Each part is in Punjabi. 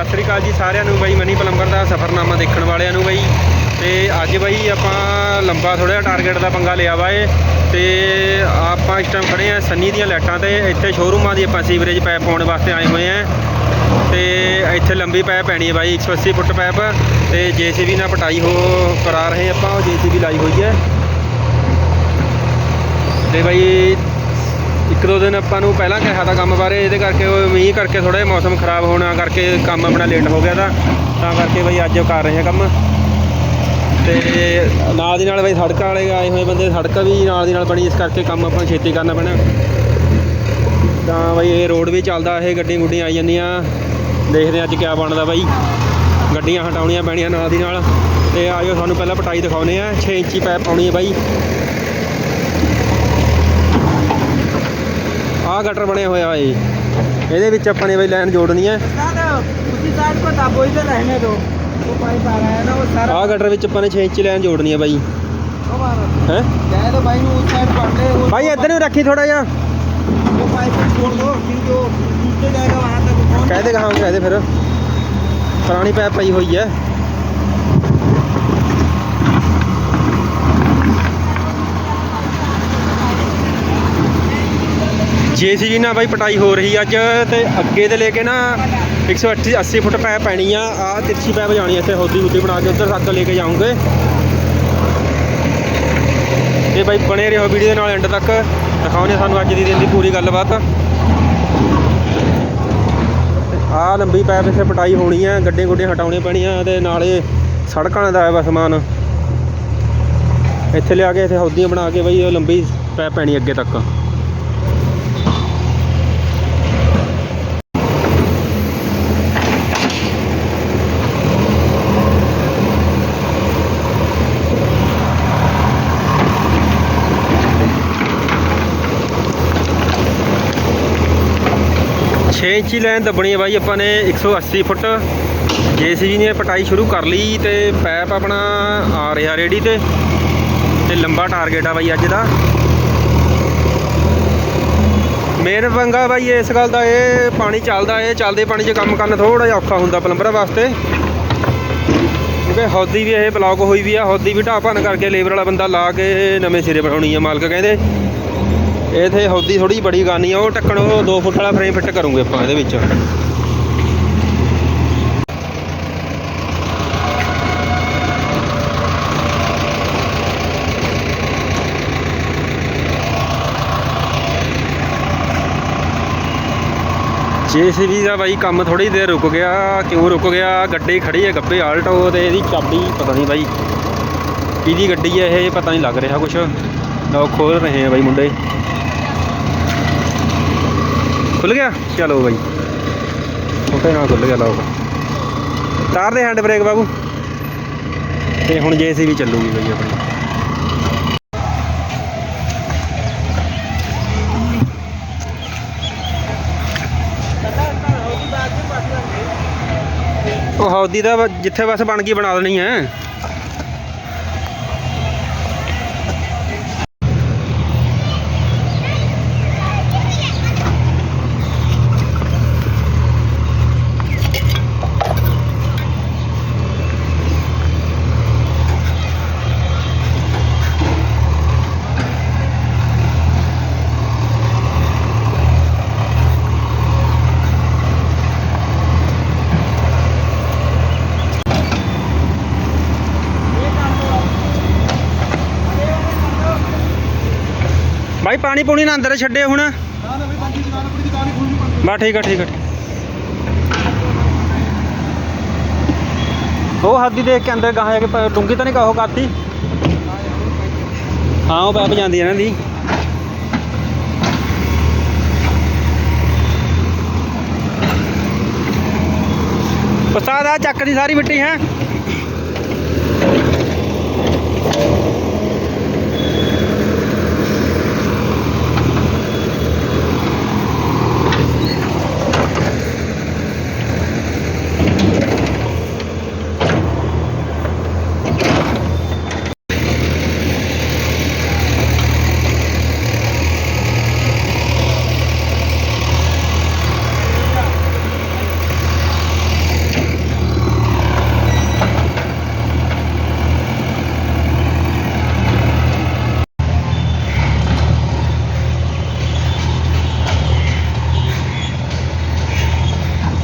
ਸਤਿ ਸ੍ਰੀ ਅਕਾਲ ਜੀ ਸਾਰਿਆਂ ਨੂੰ ਬਾਈ, ਮਨੀ ਪਲੰਬਰ ਦਾ ਸਫਰਨਾਮਾ ਦੇਖਣ ਵਾਲਿਆਂ ਨੂੰ ਬਾਈ। ਤੇ ਅੱਜ ਬਾਈ ਆਪਾਂ ਲੰਬਾ ਥੋੜਾ ਜਿਹਾ ਟਾਰਗੇਟ ਦਾ ਪੰਗਾ ਲਿਆ ਵਾ ਏ ਤੇ ਆਪਾਂ ਇਸ ਟਾਈਮ ਖੜੇ ਆ ਸੰਨੀ ਦੀਆਂ ਲਾਈਟਾਂ ਤੇ। ਇੱਥੇ ਸ਼ੋਰੂਮਾਂ ਦੀ ਆਪਾਂ ਸੀਵਰੇਜ ਪਾਈਪ ਪਾਉਣ ਵਾਸਤੇ ਆਏ ਹੋਏ ਆ। ਤੇ ਇੱਥੇ ਲੰਬੀ ਪਾਈਪ ਪੈਣੀ ਹੈ ਬਾਈ 180 ਫੁੱਟ ਪਾਈਪ ਤੇ ਜੀਸੀਬੀ ਨਾਲ ਪਟਾਈ ਹੋ ਕਰਾ ਰਹੇ ਆਪਾਂ, ਉਹ ਜੀਸੀਬੀ ਲਾਈ ਹੋਈ ਹੈ। ਤੇ ਬਾਈ ਇੱਕ ਦੋ ਦਿਨ ਆਪਾਂ ਨੂੰ ਪਹਿਲਾਂ ਕਿਹਾ ਤਾਂ ਕੰਮ ਬਾਰੇ, ਇਹਦੇ ਕਰਕੇ ਉਹ ਮੀਂਹ ਕਰਕੇ ਥੋੜਾ ਜਿਹਾ ਮੌਸਮ ਖਰਾਬ ਹੋਣਾ ਕਰਕੇ ਕੰਮ ਆਪਣਾ ਲੇਟ ਹੋ ਗਿਆ ਤਾਂ ਤਾਂ ਕਰਕੇ ਬਈ ਅੱਜ ਕਰ ਰਹੇ ਹਾਂ ਕੰਮ। ਤੇ ਨਾਲ ਦੀ ਨਾਲ ਬਈ ਸੜਕਾਂ ਵਾਲੇ ਆਏ ਹੋਏ ਬੰਦੇ, ਸੜਕ ਵੀ ਨਾਲ ਦੀ ਨਾਲ ਬਣੀ, ਇਸ ਕਰਕੇ ਕੰਮ ਆਪਾਂ ਛੇਤੀ ਕਰਨਾ ਪੈਣਾ। ਤਾਂ ਬਈ ਇਹ ਰੋਡ ਵੀ ਚੱਲਦਾ, ਇਹ ਗੱਡੀ ਗੁੱਡੀਆਂ ਆਈ ਜਾਂਦੀਆਂ। ਦੇਖਦੇ ਹਾਂ ਅੱਜ ਕਿਆ ਬਣਦਾ ਬਾਈ। ਗੱਡੀਆਂ ਹਟਾਉਣੀਆਂ ਪੈਣੀਆਂ ਨਾਲ ਦੀ ਨਾਲ। ਤੇ ਆਜੋ ਤੁਹਾਨੂੰ ਪਹਿਲਾਂ ਪਟਾਈ ਦਿਖਾਉਨੇ ਆ 6 ਇੰਚੀ ਪਾਈਪ ਪਾਉਣੀ ਹੈ ਬਾਈ। ਆਹ ਗਟਰ ਬਣਿਆ ਹੋਇਆ ਹੈ ਇਹਦੇ ਵਿੱਚ ਆਪਾਂ ਬਈ ਲਾਈਨ ਜੋੜਨੀ ਹੈ। ਉਸੀ ਸਾਈਡ ਕੋ ਦਾਬੋਈ ਤੇ ਰਹਿਣੇ ਦੋ। ਉਹ ਪਾਈਪ ਆ ਰਿਹਾ ਹੈ ਨਾ ਉਹ ਸਾਰਾ ਆਹ ਗਟਰ ਵਿੱਚ ਆਪਾਂ ਨੇ 6 ਇੰਚ ਲਾਈਨ ਜੋੜਨੀ ਹੈ ਬਾਈ। ਹੈ? ਕਹਿ ਦੋ ਬਾਈ ਨੂੰ ਉਸ ਸਾਈਡ ਪੜ ਲੈ ਬਾਈ ਇੱਧਰ ਨੂੰ ਰੱਖੀ ਥੋੜਾ ਜਿਹਾ। ਉਹ ਪਾਈਪ ਛੋੜ ਦੋ ਕਿਉਂਕਿ ਉਹ ਟੁੱਟ ਜਾਏਗਾ ਵਹਾਂ ਤੱਕ ਕਹਿ ਦੇ ਕਹਾਂ ਕਹਿ ਦੇ ਫਿਰ। ਪੁਰਾਣੀ ਪਾਈਪ ਪਈ ਹੋਈ ਹੈ। ਜੀਸੀਬੀ ਨਾਲ ਬਾਈ ਪਟਾਈ ਹੋ ਰਹੀ ਅੱਜ ਤੇ ਅੱਗੇ ਤੇ ਲੈ ਕੇ ਨਾ 180 80 ਫੁੱਟ ਪਾਈਪ ਪੈਣੀ ਆ ਆ ਤਿਰਛੀ ਪਾਈਪ ਜਾਣੀ ਇੱਥੇ ਹੌਦੀ ਹੁਦੀ ਬਣਾ ਕੇ ਉੱਧਰ ਤੱਕ ਲੈ ਕੇ ਜਾਉਂਗੇ ਤੇ ਬਾਈ ਬਣੇ ਰਹੋ ਵੀਡੀਓ ਦੇ ਨਾਲ ਐਂਡ ਤੱਕ ਦਿਖਾਉਂਦੇ ਸਾਨੂੰ ਅੱਜ ਦੀ ਦਿਨ ਦੀ ਪੂਰੀ ਗੱਲਬਾਤ। ਆ ਲੰਬੀ ਪੈਪ ਇੱਥੇ ਪਟਾਈ ਹੋਣੀ ਆ, ਗੱਡੀਆਂ ਗੁੱਡੀਆਂ ਹਟਾਉਣੀਆਂ ਪੈਣੀਆਂ ਤੇ ਨਾਲੇ ਸੜਕਾਂ ਦਾ ਆਇਆ ਵਾ ਸਮਾਨ। ਇੱਥੇ ਲਿਆ ਕੇ ਇੱਥੇ ਹੌਦੀਆਂ ਬਣਾ ਕੇ ਬਈ, ਉਹ ਲੰਬੀ ਪਾਈਪ ਪੈਣੀ ਅੱਗੇ ਤੱਕ। ਛੇ ਇੰਚੀ ਲਾਈਨ ਦੱਬਣੀ ਹੈ ਬਾਈ, ਆਪਾਂ ਨੇ 180 ਫੁੱਟ। ਜੀਸੀਬੀ ਨੇ ਪਟਾਈ ਸ਼ੁਰੂ ਕਰ ਲਈ ਤੇ ਪੈਪ ਆਪਣਾ ਆ ਰਿਹਾ ਰੇਡੀ ਤੇ। ਤੇ ਲੰਬਾ ਟਾਰਗੇਟ ਆ ਬਾਈ ਅੱਜ ਦਾ। ਮੇਨ ਪੰਗਾ ਬਾਈ ਇਸ ਗੱਲ ਦਾ ਇਹ ਪਾਣੀ ਚੱਲਦਾ, ਇਹ ਚੱਲਦੇ ਪਾਣੀ 'ਚ ਕੰਮ ਕਰਨ ਥੋੜਾ ਜਿਹਾ ਔਖਾ ਹੁੰਦਾ ਪਲੰਬਰਾਂ ਵਾਸਤੇ। ਕਿਉਂਕਿ ਹੌਦੀ ਵੀ ਇਹ ਬਲੌਕ ਹੋਈ ਵੀ ਆ, ਹੌਦੀ ਵੀ ਢਾਹ ਭੰਨ ਕਰਕੇ ਲੇਬਰ ਵਾਲਾ ਬੰਦਾ ਲਾ ਕੇ ਨਵੇਂ ਸਿਰੇ ਬਣਾਉਣੀ ਆ ਮਾਲਕ ਕਹਿੰਦੇ। ਇਹ ਤੇ ਹੌਦੀ ਥੋੜੀ ਬੜੀ ਗਾਨੀ ਆ, ਉਹ ਟੱਕਣ ਉਹ 2 ਫੁੱਟ ਵਾਲਾ ਫਰੇਮ ਫਿੱਟ ਕਰੂੰਗੇ ਆਪਾਂ ਇਹਦੇ ਵਿੱਚ। ਜੀਸੀਬੀ ਦਾ ਬਾਈ ਕੰਮ ਥੋੜੀ ਦੇਰ ਰੁਕ ਗਿਆ, ਕਿਉਂ ਰੁਕ ਗਿਆ? ਗੱਡੀ ਖੜੀ ਹੈ ਗੱਬੇ ਆਲਟੋ ਤੇ ਇਹਦੀ ਚਾਬੀ, ਪਤਾ ਨਹੀਂ ਬਾਈ ਕਿਹਦੀ ਗੱਡੀ ਹੈ ਇਹ, ਪਤਾ ਨਹੀਂ ਲੱਗ ਰਿਹਾ ਕੁਛ। ਲਓ ਖੋਲ ਰਹੇ ਆ ਬਾਈ ਮੁੰਡੇ। ਖੁੱਲ ਗਿਆ? ਚਲੋ ਬਾਈ। ਛੋਟੇ ਨਾਲ ਖੁੱਲ ਗਿਆ ਲੋਕ ਤਾਰ ਦੇ ਹੈਂਡ ਬ੍ਰੇਕ ਬਾਬੂ। ਤੇ ਹੁਣ ਜੇਸੀਬੀ ਚੱਲੂਗੀ ਬਾਈ ਆਪਣੀ। ਉਹ ਹੌਦੀ ਦਾ ਜਿੱਥੇ ਬਸ ਬਣ ਗਈ ਬਣਾ ਦੇਣੀ ਹੈ। ਪਾਣੀ ਪੂਣੀ ਨਾ ਅੰਦਰ ਛੱਡੇ ਹੁਣ। ਬਾ ਠੀਕ ਆ ਠੀਕ ਆ। ਉਹ ਹਾਦੀ ਦੇਖ ਕੇ ਅੰਦਰ ਗਾਹਾਂ ਜਾ ਕੇ ਪ- ਤਾਂ ਨਹੀਂ ਕਹੋ ਕਰਤੀ? ਹਾਂ, ਉਹ ਪੈਪ ਜਾਂਦੀ ਇਹਨਾਂ ਦੀ। ਉਸਤਾਦ ਆ ਚੱਕ ਦੀ ਸਾਰੀ ਮਿੱਟੀ, ਹੈ?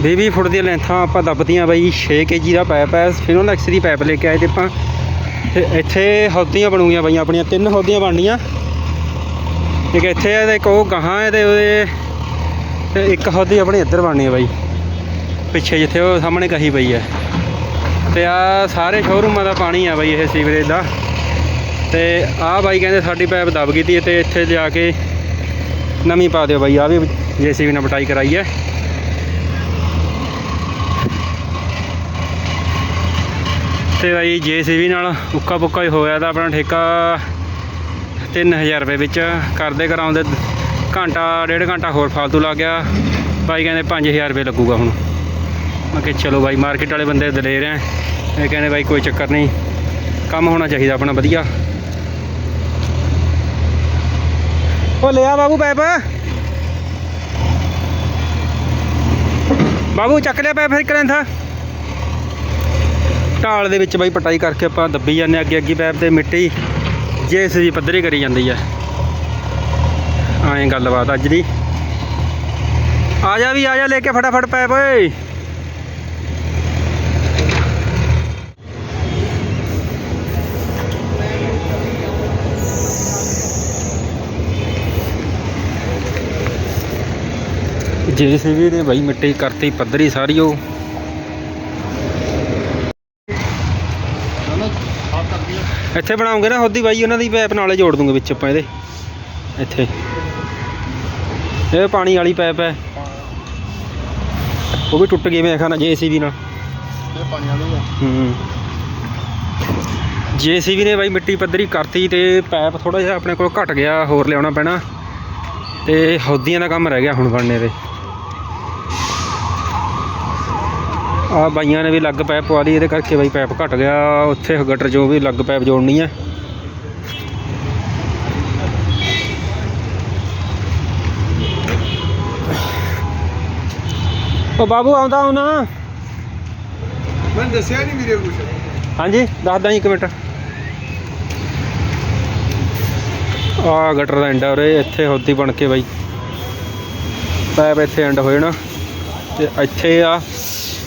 20 ਫੁੱਟ ਦੀਆਂ ਲੈਂਥਾਂ ਆਪਾਂ ਦੱਬਤੀਆਂ ਬਾਈ 6 ਕੇਜੀ ਦਾ ਪਾਈਪ ਹੈ। ਫਿਨੋਲੈਕਸ ਦੀ ਪਾਈਪ ਲੈ ਕੇ ਆਏ ਤੇ ਆਪਾਂ ਤੇ ਇੱਥੇ ਹੌਦੀਆਂ ਬਣੂਗੀਆਂ ਬਾਈਆਂ ਆਪਣੀਆਂ ਤਿੰਨ ਹੌਦੀਆਂ ਬਣਨੀਆਂ। ਇੱਕ ਇੱਥੇ ਹੈ ਤੇ ਇੱਕ ਉਹ ਗਾਹਾਂ ਹੈ ਤੇ ਉਹਦੇ ਤੇ ਇੱਕ ਹੌਦੀ ਆਪਣੀ ਇੱਧਰ ਬਣਨੀ ਹੈ ਬਾਈ। ਪਿੱਛੇ ਜਿੱਥੇ ਉਹ ਸਾਹਮਣੇ ਕਹੀ ਪਈ ਹੈ ਤੇ ਆ ਸਾਰੇ ਸ਼ੋਰੂਮਾਂ ਦਾ ਪਾਣੀ ਆ ਬਾਈ, ਇਹ ਸੀਵਰੇਜ ਦਾ। ਤੇ ਆਹ ਬਾਈ ਕਹਿੰਦੇ ਸਾਡੀ ਪਾਈਪ ਦਬ ਗਈ ਤੀ ਤੇ ਇੱਥੇ ਜਾ ਕੇ ਨਵੀਂ ਪਾ ਦਿਓ ਬਾਈ, ਆ ਵੀ ਜੇਸੀਬੀ ਨਾਲ ਪਟਾਈ ਕਰਾਈ ਹੈ ਤੇ ਬਾਈ ਜੇਸੀਬੀ ਨਾਲ ਉੱਕਾ ਪੁੱਕਾ ਹੀ ਹੋਇਆ ਤਾਂ ਆਪਣਾ ਠੇਕਾ 3000 ਰੁਪਏ ਵਿੱਚ ਕਰਦੇ ਕਰਾਉਂਦੇ, ਘੰਟਾ, ਡੇਢ ਘੰਟਾ ਹੋਰ ਫਾਲਤੂ ਲੱਗ ਗਿਆ। ਬਾਈ ਕਹਿੰਦੇ 5000 ਰੁਪਏ ਲੱਗੂਗਾ ਹੁਣ। ਮੈਂ ਕਿਹਾ ਚਲੋ ਬਾਈ ਮਾਰਕੀਟ ਵਾਲੇ ਬੰਦੇ ਦਲੇਰ ਐ। ਇਹ ਕਹਿੰਦੇ ਬਾਈ ਕੋਈ ਚੱਕਰ ਨਹੀਂ, ਕੰਮ ਹੋਣਾ ਚਾਹੀਦਾ ਆਪਣਾ ਵਧੀਆ। ਉਹ ਲਿਆ ਬਾਬੂ ਪੈਪ। ਬਾਬੂ ਚੱਕ ਲਿਆ ਪੈਪ ਫਿਰ ਕਰੰਥਾ ਢਾਲ ਦੇ ਵਿੱਚ ਬਾਈ ਪਟਾਈ ਕਰਕੇ ਆਪਾਂ ਦੱਬੀ ਜਾਂਦੇ ਹਾਂ ਅੱਗੇ ਅੱਗੇ ਪੈਪ ਤੇ ਮਿੱਟੀ। ਜੇਸ ਦੀ ਕਰੀ ਜਾਂਦੀ ਹੈ ਐਂ ਗੱਲਬਾਤ ਅੱਜ ਦੀ। ਆ ਜਾ ਵੀ, ਆ ਜਾ ਲੈ ਕੇ ਫਟਾਫਟ ਪੈਪ, ਓਏ। ਜੇਸੀਬੀ ਨੇ ਬਾਈ ਮਿੱਟੀ ਕਰਤੀ ਪੱਧਰੀ ਸਾਰੀ ਉਹ। ਇੱਥੇ ਬਣਾਉਂਗੇ ਨਾ ਹੋਦੀ ਬਾਈ ਉਹਨਾਂ ਦੀ ਪਾਈਪ ਨਾਲੇ ਜੋੜ ਦੂੰਗੇ ਵਿੱਚ ਆਪਾਂ ਇਹਦੇ। ਇੱਥੇ। ਇਹ ਪਾਣੀ ਵਾਲੀ ਪਾਈਪ ਹੈ। ਉਹ ਵੀ ਟੁੱਟ ਗਈ ਮੈਂ ਖਾਣਾ ਜੇਸੀਬੀ ਨਾਲ। ਇਹ ਪਾਣੀ ਵਾਲੀ ਹੂੰ। ਜੇਸੀਬੀ ਨੇ ਬਾਈ ਮਿੱਟੀ ਪੱਧਰੀ ਕਰਤੀ ਤੇ ਪਾਈਪ ਥੋੜਾ ਜਿਹਾ ਆਪਣੇ ਕੋਲ ਘਟ ਗਿਆ ਹੋਰ ਲਿਆਉਣਾ ਪੈਣਾ। ਤੇ ਹੌਦੀਆਂ ਦਾ ਕੰਮ ਰਹਿ ਗਿਆ ਹੁਣ ਬਣਨੇ ਦੇ। ਆ ਬਾਈਆਂ ਨੇ ਵੀ ਲੱਗ ਪਾਈਪ ਪਵਾ ਲਈ ਇਹਦੇ ਕਰਕੇ ਬਾਈ ਪਾਈਪ ਘਟ ਗਿਆ। ਉੱਥੇ ਗਟਰ ਜੋ ਵੀ ਲੱਗ ਪਾਈਪ ਜੋੜਨੀ ਹੈ ਉਹ ਬਾਬੂ ਆਉਂਦਾ ਹੁਣਾ। ਮੈਂ ਦੱਸਿਆ ਨਹੀਂ ਵੀਰੇ ਕੁਛ। ਹਾਂਜੀ ਦੱਸਦਾ ਜੀ ਇੱਕ ਮਿੰਟ। ਆ ਗਟਰ ਦਾ ਐਂਡ ਆ ਉਰੇ ਇੱਥੇ ਹੋਦੀ ਬਣ ਕੇ ਬਾਈ। ਪੈਪ ਇੱਥੇ ਐਂਡ ਹੋ ਜਾਣਾ। ਤੇ ਇੱਥੇ ਆ।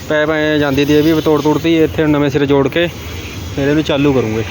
ਪੈ ਐ ਜਾਂਦੀ ਦੀ ਇਹ ਵੀ ਤੋੜ ਤੋੜਤੀ ਇੱਥੇ ਨਵੇਂ ਸਿਰੇ ਜੋੜ ਕੇ, ਫਿਰ ਇਹਨੂੰ ਚਾਲੂ ਕਰੂੰਗੇ।